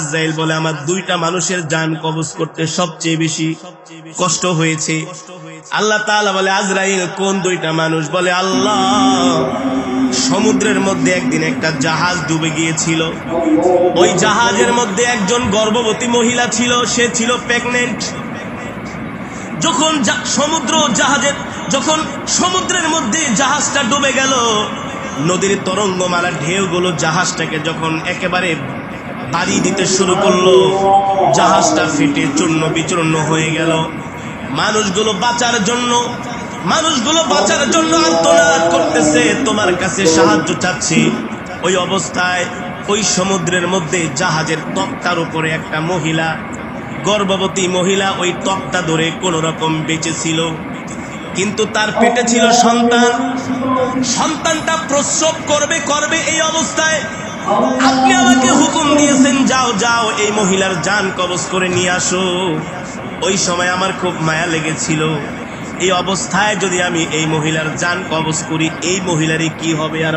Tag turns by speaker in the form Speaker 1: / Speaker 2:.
Speaker 1: আজরাইল বলে আমার দুইটা মানুষের যান কবজ করতে সবচেয়ে বেশি কষ্ট হয়েছে। আল্লাহ তাআলা বলে, আজরাইল কোন দুইটা মানুষ? বলে, আল্লাহ, সমুদ্রের মধ্যে একদিন একটা জাহাজ ডুবে গিয়েছিল। ওই জাহাজের মধ্যে একজন গর্ভবতী মহিলা ছিল, সে ছিল প্রেগনেন্ট। যখন সমুদ্র জাহাজের, যখন সমুদ্রের মধ্যে জাহাজটা ডুবে গেল, নদীর তরঙ্গমালা ঢেউগুলো জাহাজটাকে যখন একেবারে বাড়ি দিতে শুরু করল। জাহাজটা ফেটে চূর্ণ বিচূর্ণ হয়ে গেল। মানুষগুলো বাঁচার জন্য, মানুষগুলো বাঁচার জন্য আত্মনাদ করতেছে। তোমার কাছে সাহায্য চাচ্ছি। ওই অবস্থায় ওই সমুদ্রের মধ্যে জাহাজের তক্তার উপরে একটা মহিলা, গর্ভবতী মহিলা ওই তক্তা ধরে কোন রকম বেঁচে ছিল। কিন্তু তার পেটে ছিল সন্তান। সন্তানটা প্রসব করবে করবে এই অবস্থায়। আপনি আমাকে হুকুম দিয়েছেন, যাও যাও, এই মহিলার যান কবজ করে নিয়ে আসো। ওই সময় আমার খুব মায়া লেগেছিল। এই অবস্থায় যদি আমি এই মহিলার যান কবজ করি, এই মহিলারই কি হবে আর